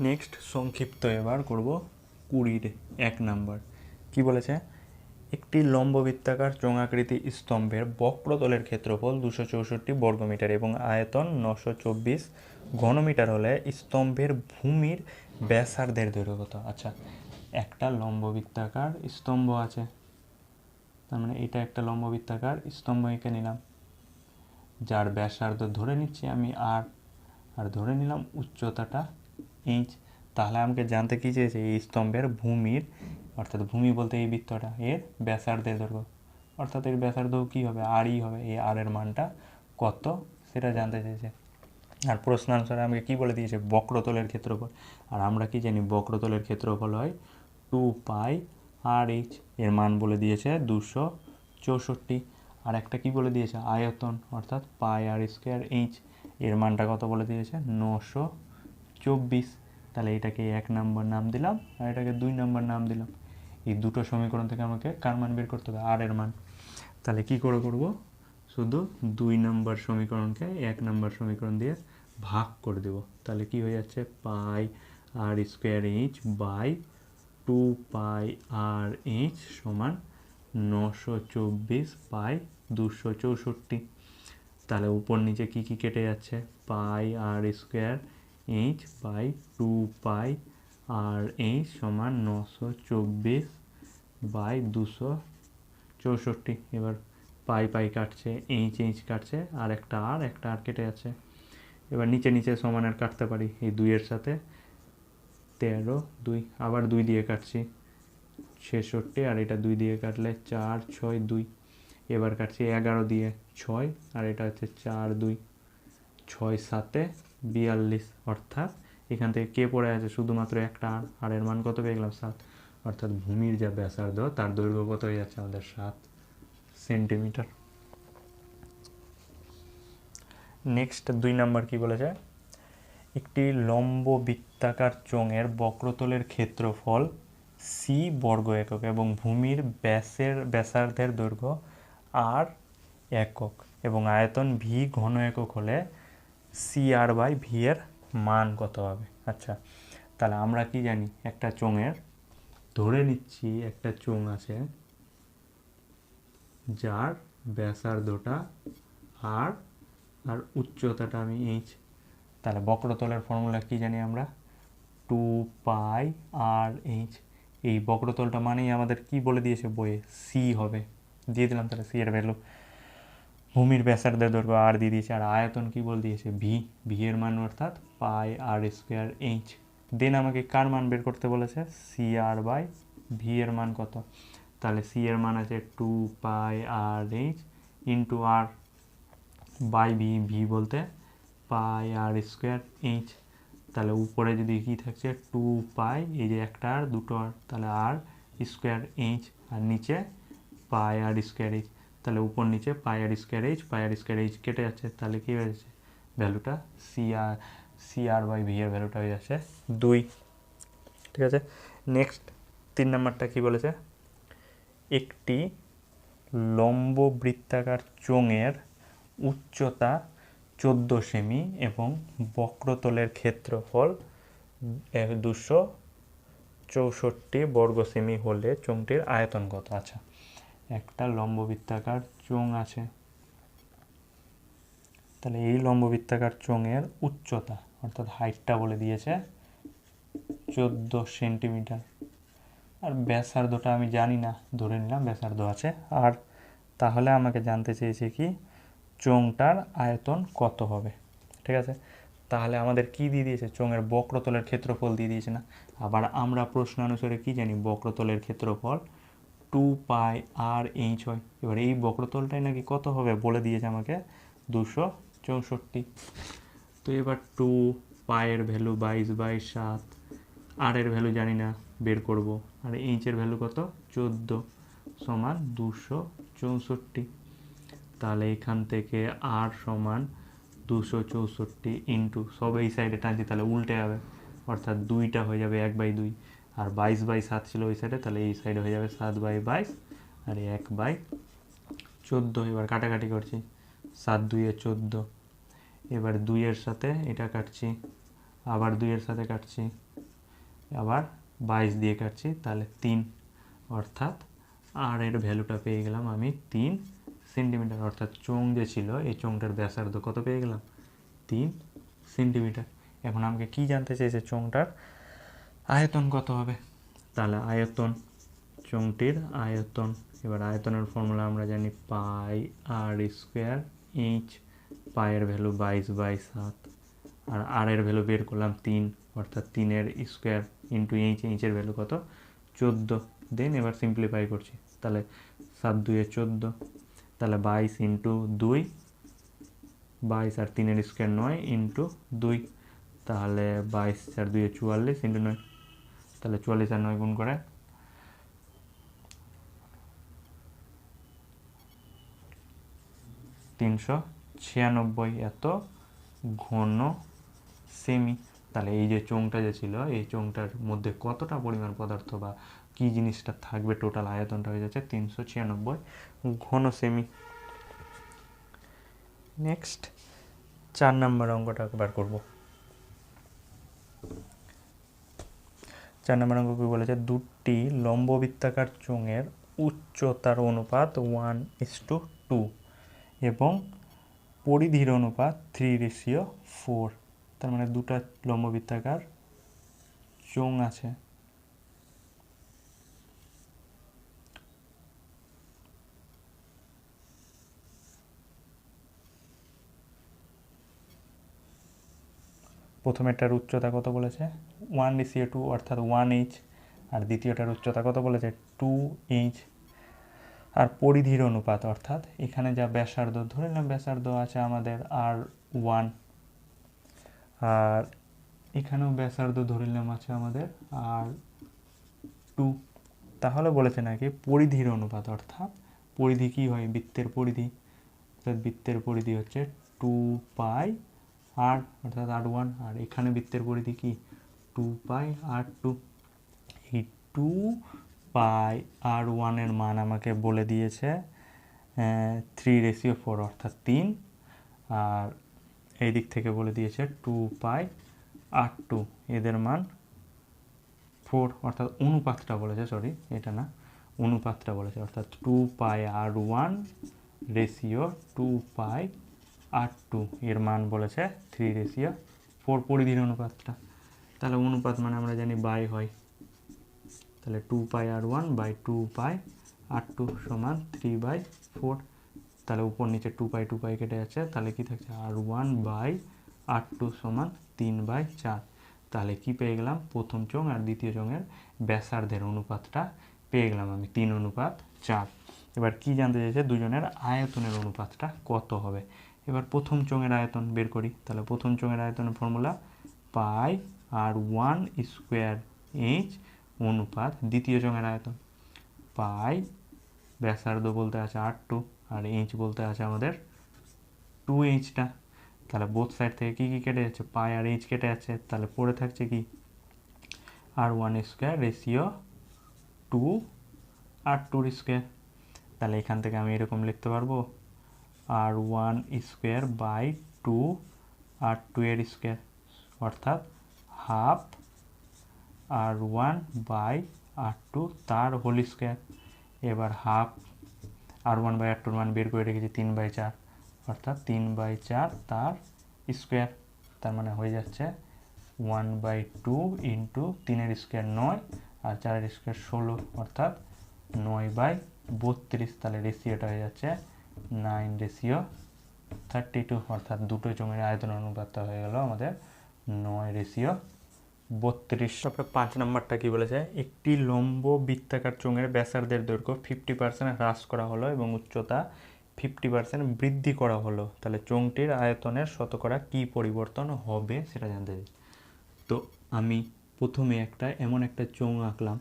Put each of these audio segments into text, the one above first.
Next সংক্ষিপ্ত এবার করব কুড়ির এক নাম্বার। কি বলেছে? একটি লম্ববৃত্তাকার চোঙাকৃতি স্তম্ভের বক্রতলের ক্ষেত্রফল দুশো চৌষট্টি বর্গমিটার এবং আয়তন নশো চব্বিশ ঘনমিটার হলে স্তম্ভের ভূমির ব্যাসার্ধের দৈর্ঘ্য কত আচ্ছা একটা লম্ববৃত্তাকার স্তম্ভ আছে। তার মানে এটা একটা লম্ববৃত্তাকার স্তম্ভ এঁকে নিলাম। যার ব্যাসার্ধ ধরে নিচ্ছি আমি আর আর ধরে নিলাম উচ্চতাটা ইঞ্চ, তাহলে আমাকে জানতে কী চেয়েছে? এই স্তম্ভের ভূমির, অর্থাৎ ভূমি বলতে এই বৃত্তটা, এর ব্যাসার্ধের দৈর্ঘ্য। অর্থাৎ এর ব্যাসার্ধ কী হবে? আরই হবে এই আর এর মানটা কত? সেটা জানতে চেয়েছে। আর প্রশ্ন আনসারে আমাকে কী বলে দিয়েছে? বক্রতলের ক্ষেত্রফল। আর আমরা কি জানি? বক্রতলের ক্ষেত্রফল হয় টু পাই আর এইচ, এর মান বলে দিয়েছে দুশো চৌষট্টি। আর একটা কি বলে দিয়েছে? আয়তন, অর্থাৎ পাই আর স্কোয়ার এইচ, এর মানটা কত বলে দিয়েছে? নশো চব্বিশ। তাহলে এটাকে এক নাম্বার নাম দিলাম আর এটাকে দুই নাম্বার নাম দিলাম। এই দুটো সমীকরণ থেকে আমাকে কার মান বের করতে হবে? আর এর মান। তাহলে কি করে করব? শুধু দুই নাম্বার সমীকরণকে এক নাম্বার সমীকরণ দিয়ে ভাগ করে দেব। তাহলে কি হয়ে যাচ্ছে? Pi R square H by two pi R H সমান নশো চব্বিশ পাই দুশো চৌষট্টি। তাহলে উপর নিচে কি কি কেটে যাচ্ছে? Pi R square H by two pi R H সমান নশো চব্বিশ বাই দুশো চৌষট্টি। এবার পাই পাই কাটছে এইচ এইচ কাটছে, আর একটা আর একটা আর কেটে যাচ্ছে। এবার নিচে নিচে সমানের কাটতে পারি এই দুইয়ের সাথে। তেরো, দুই, আবার দুই দিয়ে কাটছি। ছেষট্টি, আর এটা দুই দিয়ে কাটলে চার, ছয়, দুই। এবার কাটছি এগারো দিয়ে ছয়, আর এটা হচ্ছে চার, দুই। ছয় সাতে বিয়াল্লিশ, অর্থাৎ এখান থেকে কে পড়ে আছে? শুধুমাত্র একটা আর আর এর মান কত পেয়ে গেলাম? সাত। অর্থাৎ ভূমির যা ব্যাসার্ধ, তার দৈর্ঘ্য কত হয়ে যাচ্ছে? আমাদের সাত সেন্টিমিটার। নেক্সট দুই নাম্বার কি বলেছে? একটি লম্ব বৃত্তাকার চোঙের বক্রতলের ক্ষেত্রফল সি বর্গ একক এবং ভূমির ব্যাসের, ব্যাসার্ধের দৈর্ঘ্য আর একক এবং আয়তন ভি ঘন একক হলে সি আর বাই ভি এর মান কত হবে? আচ্ছা তাহলে আমরা কি জানি? একটা চোঙের, ধরে নিচ্ছি একটা চোঙ আছে যার ব্যাসার্ধটা আর আর উচ্চতাটা আমি এইচ তাহলে বক্রতলের ফর্মুলা কি জানি আমরা? টু পাই আর এইচ এই বক্রতলটা মানেই আমাদের কি বলে দিয়েছে? বইয়ে সি হবে। দিয়ে দিলাম তাহলে সি এর ভ্যালু ভূমির ব্যাসার্ধের দৈর্ঘ্য আর দিয়ে দিয়েছে, আর আয়তন কি বল দিয়েছে? ভি ভি এর মান অর্থাৎ পাই আর স্কোয়ার এইচ দেন আমাকে কার মান বের করতে বলেছে? সি আর বাই ভি এর মান কত? তাহলে সি এর মান আছে two pi R H into R by V V বলতে পাই আর স্কোয়ার এইচ তাহলে উপরে যদি কি থাকছে? টু পাই এই যে একটা আর, দুটো আর, তাহলে আর স্কোয়ার এইচ আর নিচে পাই আর স্কোয়ার এইচ তাহলে উপর নিচে pi R square H pi R square H কেটে যাচ্ছে, তাহলে কী হয়ে যাচ্ছে? ভ্যালুটা C R C R by V এর ভ্যালুটা হয়ে যাচ্ছে দুই। ঠিক আছে? নেক্সট তিন নাম্বারটা কি বলেছে? একটি লম্ব বৃত্তাকার চোঙের উচ্চতা চোদ্দ সেমি এবং বক্রতলের ক্ষেত্রফল দুশো চৌষট্টি বর্গ সেমি হলে চোঙটির আয়তন কত? আচ্ছা একটা লম্ববৃত্তাকার চোঙ আছে। তাহলে এই লম্ববৃত্তাকার চোঙের উচ্চতা, অর্থাৎ হাইটটা বলে দিয়েছে, চোদ্দ সেন্টিমিটার। আর ব্যাসার্ধটা আমি জানি না, ধরে নিলাম ব্যাসার্ধ আছে। আর তাহলে আমাকে জানতে চেয়েছে কি, চোঙটার আয়তন কত হবে? ঠিক আছে? তাহলে আমাদের কি দিয়ে দিয়েছে? চোঙের বক্রতলের ক্ষেত্রফল দিয়ে দিয়েছে না। আবার আমরা প্রশ্ন অনুসারে কি জানি বক্রতলের ক্ষেত্রফল? টু পাই আর এইচ হয় এবার এই বক্রতলটাই নাকি কত হবে বলে দিয়েছে আমাকে? দুশো চৌষট্টি। তো এবার টু পায়ের ভ্যালু বাইশ বাই সাত। আর এর ভ্যালু জানি না, বের করব। আর এইচের ভ্যালু কত? চোদ্দ সমান দুশো চৌষট্টি। তাহলে এখান থেকে আর সমান দুশো চৌষট্টি ইন্টু সব এই সাইডে টানছি, তাহলে উল্টে যাবে। অর্থাৎ দুইটা হয়ে যাবে এক বাই দুই। আর বাইশ বাই সাত ছিল ওই সাইডে তাহলে এই সাইডে হয়ে যাবে সাত বাই বাইশ আর এক বাই চোদ্দ। এবার কাটাকাটি করছি। সাত দুইয়ে চোদ্দ। এবার দুইয়ের সাথে এটা কাটছি। আবার দুইয়ের সাথে কাটছি। আবার বাইশ দিয়ে কাটছি, তাহলে তিন। অর্থাৎ আর এর ভ্যালুটা পেয়ে গেলাম আমি তিন সেন্টিমিটার। অর্থাৎ চোং যে ছিল, এই চোংটার ব্যাসার্ধ কত পেয়ে গেলাম? তিন সেন্টিমিটার। এখন আমাকে কি জানতে চাইছে চোংটার আয়তন কত হবে? তাহলে আয়তন চোংটির আয়তন। এবার আয়তনের ফর্মুলা আমরা জানি পাই আর স্কোয়ার ইঞ্চ পায়ের ভ্যালু বাইশ বাই সাত। আর আর এর ভ্যালু বের করলাম তিন, অর্থাৎ তিনের স্কোয়ার ইন্টু ইঞ্চ ইঞ্চের ভ্যালু কত? চোদ্দ। দেন এবার সিম্পলিফাই করছি। তাহলে সাত দুইয়ে চোদ্দ। তাহলে বাইশ ইন্টু দুই, বাইশ আর তিনের স্কোয়ার নয় ইন্টু দুই। তাহলে বাইশ চার দুইয়ে চুয়াল্লিশ ইন্টু নয়। তাহলে চুয়াল্লিশ আর নয় গুণ করে। তিনশো ছিয়ানব্বই এত ঘন সেমি তাহলে এই যে চোংটা যে ছিল, এই চোংটার মধ্যে কতটা পরিমাণ পদার্থ বা কি জিনিসটা থাকবে টোটাল আয়তনটা হয়ে যাচ্ছে তিনশো ছিয়ানব্বই ঘন সেমি নেক্সট চার নাম্বার অঙ্কটা একবার করব। চার নম্বর অঙ্ক কী বলেছে, দুটি লম্ব বৃত্তাকার চোঙের উচ্চতার অনুপাত ওয়ান ইস টু টু এবং পরিধির অনুপাত থ্রি রেশিও ফোর তার মানে দুটা লম্ববৃত্তাকার চোঙ আছে। প্রথমেরটার উচ্চতা কত বলেছে? ওয়ান রেশিও টু অর্থাৎ ওয়ান ইঞ্চ আর দ্বিতীয়টার উচ্চতা কত বলেছে? টু ইঞ্চ আর পরিধির অনুপাত, অর্থাৎ এখানে যা ব্যাসার্ধ, ধরে নিলাম ব্যাসার্ধ আছে আমাদের আর ওয়ান আর এখানেও ব্যাসার্ধ ধরে নিলাম আছে আমাদের আর টু তাহলে বলেছে নাকি পরিধির অনুপাত, অর্থাৎ পরিধি কি হয়? বৃত্তের পরিধি। অর্থাৎ বৃত্তের পরিধি হচ্ছে টু পাই আর, অর্থাৎ আর ওয়ান আর এখানে বৃত্তের পরিধি কি? টু পাই আর টু এই টু পাই আর ওয়ানের মান আমাকে বলে দিয়েছে থ্রি রেশিও ফোর অর্থাৎ তিন। আর এই দিক থেকে বলে দিয়েছে টু পাই আর টু এদের মান ফোর অর্থাৎ অনুপাতটা বলেছে সরি এটা না, অনুপাতটা বলেছে। অর্থাৎ two pi R one ratio two pi R two এর মান বলেছে থ্রি রেশিও ফোর পরিধির অনুপাতটা। তাহলে অনুপাত মানে আমরা জানি বাই হয়। তাহলে two pi R one by two pi R two সমান থ্রি বাই ফোর তাহলে উপর নিচে টু পাই টু পাই কেটে যাচ্ছে, তাহলে কি থাকছে? R one by R two সমান তিন বাই চার। তাহলে কি পেয়ে গেলাম? প্রথম চোঙ আর দ্বিতীয় চোঙের ব্যাসার্ধের অনুপাতটা পেয়ে গেলাম আমি, তিন অনুপাত চার। এবার কি জানতে চাইছে? দুজনের আয়তনের অনুপাতটা কত হবে? এবার প্রথম চোঙের আয়তন বের করি। তাহলে প্রথম চোঙের আয়তনের formula pi R one square H অনুপাত দ্বিতীয় চোঙের আয়তন। পাই ব্যাসার্ধ বলতে আছে আর টু আর ইঞ্চ বলতে আছে আমাদের টু ইঞ্চটা তাহলে বোথ সাইড থেকে কী কী কেটে যাচ্ছে? পাই আর ইঞ্চ কেটে যাচ্ছে। তাহলে পড়ে থাকছে কি? R one square ratio two R টুর স্কোয়ার। তাহলে এখান থেকে আমি এরকম লিখতে পারব? R one square by two R two এর স্কোয়ার অর্থাৎ half R one by R two তার হোল স্কোয়ার এবার half R one by R টুর মান বের করে রেখেছি তিন বাই চার, অর্থাৎ তিন বাই চার তার স্কোয়ার তার মানে হয়ে যাচ্ছে ওয়ান বাই টু ইন্টু তিনের স্কোয়ার নয় আর চারের স্কোয়ার ষোলো, অর্থাৎ নয় বাই বত্রিশ। তাহলে রেশিওটা হয়ে যাচ্ছে নাইন রেশিও থার্টি টু অর্থাৎ দুটো জমির আয়তন অনুপাতটা হয়ে গেল আমাদের নয় রেশিও, বত্রিশ। তারপরে পাঁচ নম্বরটা কি বলেছে? একটি লম্ব বৃত্তাকার চোঙের ব্যাসার্ধের দৈর্ঘ্য ফিফটি পার্সেন্ট হ্রাস করা হলো এবং উচ্চতা ফিফটি পার্সেন্ট বৃদ্ধি করা হলো। তাহলে চোঙটির আয়তনের শতকরা কি পরিবর্তন হবে সেটা জানতে চাই। তো আমি প্রথমে একটা এমন একটা চোঙ আঁকলাম,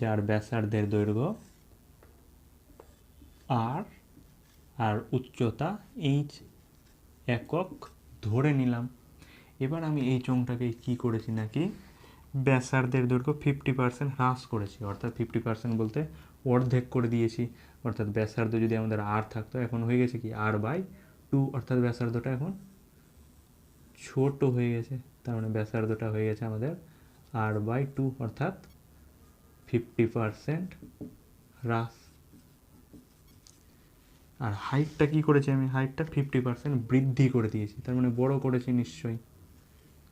যার ব্যাসার্ধের দৈর্ঘ্য আর আর উচ্চতা এইচ একক ধরে নিলাম। এবার আমি এই চোঙটাকে কি করেছি নাকি? ব্যাসার্ধের দৈর্ঘ্য ফিফটি পার্সেন্ট হ্রাস করেছি, অর্থাৎ ফিফটি পার্সেন্ট বলতে অর্ধেক করে দিয়েছি। অর্থাৎ ব্যাসার্ধ যদি আমাদের আর থাকতো, এখন হয়ে গেছে কি আর বাই টু অর্থাৎ ব্যাসার্ধটা এখন ছোট হয়ে গেছে। তার মানে ব্যাসার্ধটা হয়ে গেছে আমাদের আর বাই টু অর্থাৎ ফিফটি পারসেন্ট হ্রাস। আর হাইটটা কি করেছি আমি? হাইটটা ফিফটি পার্সেন্ট বৃদ্ধি করে দিয়েছি। তার মানে বড় করেছি নিশ্চয়ই।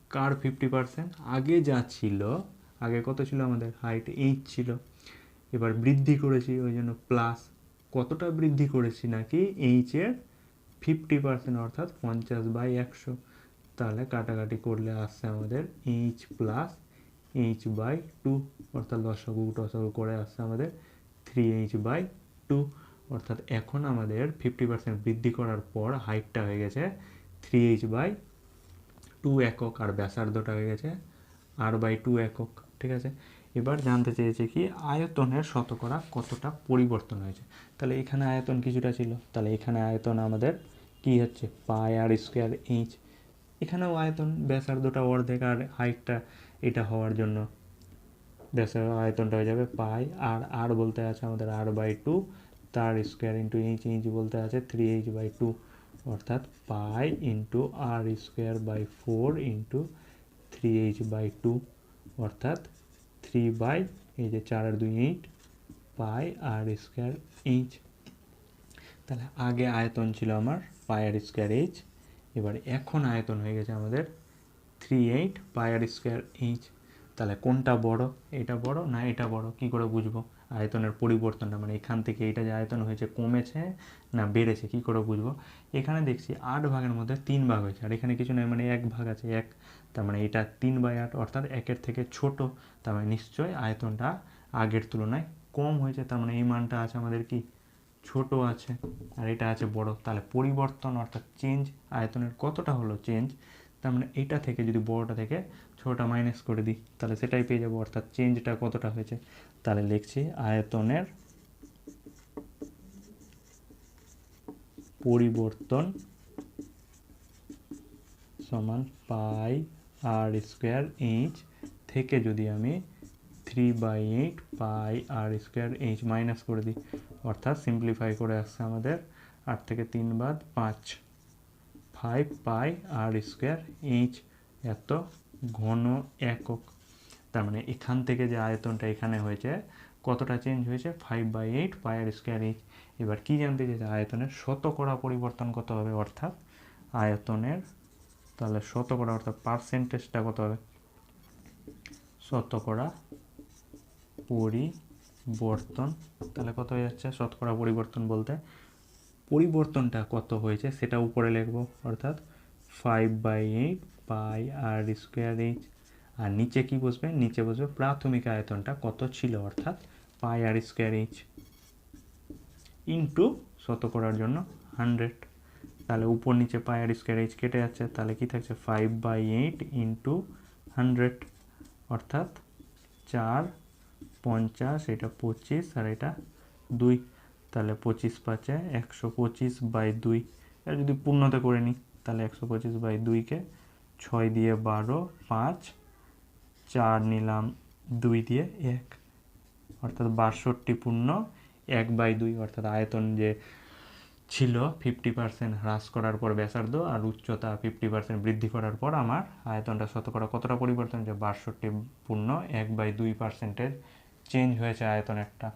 কার ফিফটি পার্সেন্ট আগে যা ছিল, আগে কত ছিল আমাদের? হাইট এইচ ছিল। এবার বৃদ্ধি করেছি, ওই জন্য প্লাস কতটা বৃদ্ধি করেছি নাকি? এইচের ফিফটি পার্সেন্ট অর্থাৎ পঞ্চাশ বাই একশো। তাহলে কাটাকাটি করলে আসছে আমাদের H plus H by two অর্থাৎ দশকু টশকু করে আসছে আমাদের থ্রি এইচ বাই টু অর্থাৎ এখন আমাদের ফিফটি পার্সেন্ট বৃদ্ধি করার পর হাইটটা হয়ে গেছে থ্রি এইচ বাই টু একক আর ব্যাসার্ধটা হয়ে গেছে আর বাই টু একক, ঠিক আছে? এবার জানতে চেয়েছে কি আয়তনের শতকরা কতটা পরিবর্তন হয়েছে? তাহলে এখানে আয়তন কিছুটা ছিল, তাহলে এখানে আয়তন আমাদের কি হচ্ছে? পাই আর স্কোয়ার ইঞ্চ এখানেও আয়তন, ব্যাসার্ধটা অর্ধেক আর হাইটটা এটা হওয়ার জন্য ব্যাসার আয়তনটা হয়ে যাবে পাই আর আর বলতে আছে আমাদের আর বাই টু তার স্কোয়ার ইন্টু এইচ এইচ বলতে আছে থ্রি এইচ বাই টু অর্থাৎ pi into R square by four into three H by two অর্থাৎ থ্রি বাই এই যে চার আর দুই eight pi R square inch তাহলে আগে আয়তন ছিল আমার পাই আর স্কোয়ার এইচ এবার এখন আয়তন হয়ে গেছে আমাদের three eight pi R square inch তাহলে কোনটা বড়, এটা বড় না এটা বড়, কি করে বুঝব? আয়তনের পরিবর্তনটা মানে এখান থেকে এটা যে আয়তন হয়েছে কমেছে না বেড়েছে, কি করে বুঝব? এখানে দেখছি আট ভাগের মধ্যে তিন ভাগ হয়েছে, আর এখানে কিছু নয় মানে এক ভাগ আছে, এক, তার মানে এটা তিন বাই আট, অর্থাৎ একের থেকে ছোট, তার মানে নিশ্চয়ই আয়তনটা আগের তুলনায় কম হয়েছে, তার মানে এই মানটা আছে আমাদের কি? ছোট আছে, আর এটা আছে বড়, তাহলে পরিবর্তন অর্থাৎ চেঞ্জ আয়তনের কতটা হলো চেঞ্জ তার মানে এটা থেকে যদি বড়টা থেকে ছোটটা মাইনাস করে দিই, তাহলে সেটাই পেয়ে যাব, অর্থাৎ চেঞ্জটা কতটা হয়েছে? তাহলে লিখছি আয়তনের পরিবর্তন সমান পাই আর স্কোয়ার ইঞ্চ থেকে যদি আমি three by eight pi R square inch minus করে দিই, অর্থাৎ সিম্পলিফাই করে আসছে আমাদের আট থেকে তিন বাদ পাঁচ। Five pi R square inch এত ঘন একক। তার মানে এখান থেকে যে আয়তনটা এখানে হয়েছে, কতটা চেঞ্জ হয়েছে? Five by eight pi R square inch এবার কী জানতে চাইছে? আয়তনের শতকরা পরিবর্তন কত হবে? অর্থাৎ আয়তনের, তাহলে শতকরা অর্থাৎ পার্সেন্টেজটা কত হবে? শতকরা পরিবর্তন। তাহলে কত হয়ে যাচ্ছে? শতকরা পরিবর্তন বলতে পরিবর্তনটা কত হয়েছে সেটা উপরে লিখব, অর্থাৎ five by eight pi R square H আর নিচে কি বসবে? নিচে বসবে প্রাথমিক আয়তনটা কত ছিল, অর্থাৎ pi R square H into শত করার জন্য হান্ড্রেড তাহলে উপর নিচে পাই আর স্কোয়ার এইচ কেটে যাচ্ছে, তাহলে কি থাকছে five by eight into hundred অর্থাৎ চার পঞ্চাশ, এটা পঁচিশ, আর এটা দুই। তাহলে পঁচিশ পাঁচে একশো পঁচিশ বাই দুই। এটা যদি পূর্ণতে করে নিই, তাহলে একশো পঁচিশ বাই দুইকে ছয় দিয়ে বারো, পাঁচ, চার নিলাম দুই দিয়ে এক। অর্থাৎ বাষট্টি পূর্ণ এক বাই দুই। অর্থাৎ আয়তন যে ছিল ফিফটি পার্সেন্ট হ্রাস করার পর ব্যাসার্ধ আর উচ্চতা ফিফটি পার্সেন্ট বৃদ্ধি করার পর আমার আয়তনটা শতকরা কতটা পরিবর্তন? যে বাষট্টি পূর্ণ এক বাই দুই পার্সেন্টের চেঞ্জ হয়েছে আয়তনেরটা